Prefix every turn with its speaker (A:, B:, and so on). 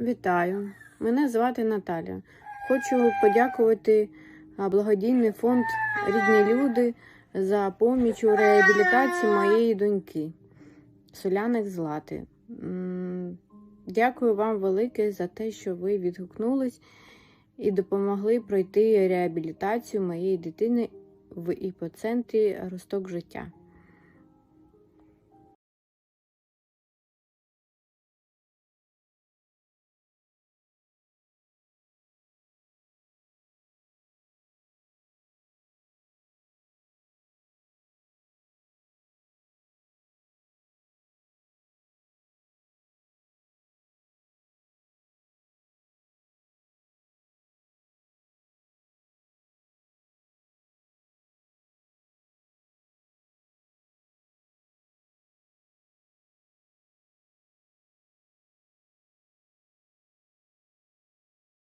A: Вітаю! Мене звати Наталя. Хочу подякувати благодійний фонд Рідні люди за поміч у реабілітації моєї доньки Соляник Злати. Дякую вам велике за те, що ви відгукнулись і допомогли пройти реабілітацію моєї дитини в іпоцентрі Росток життя.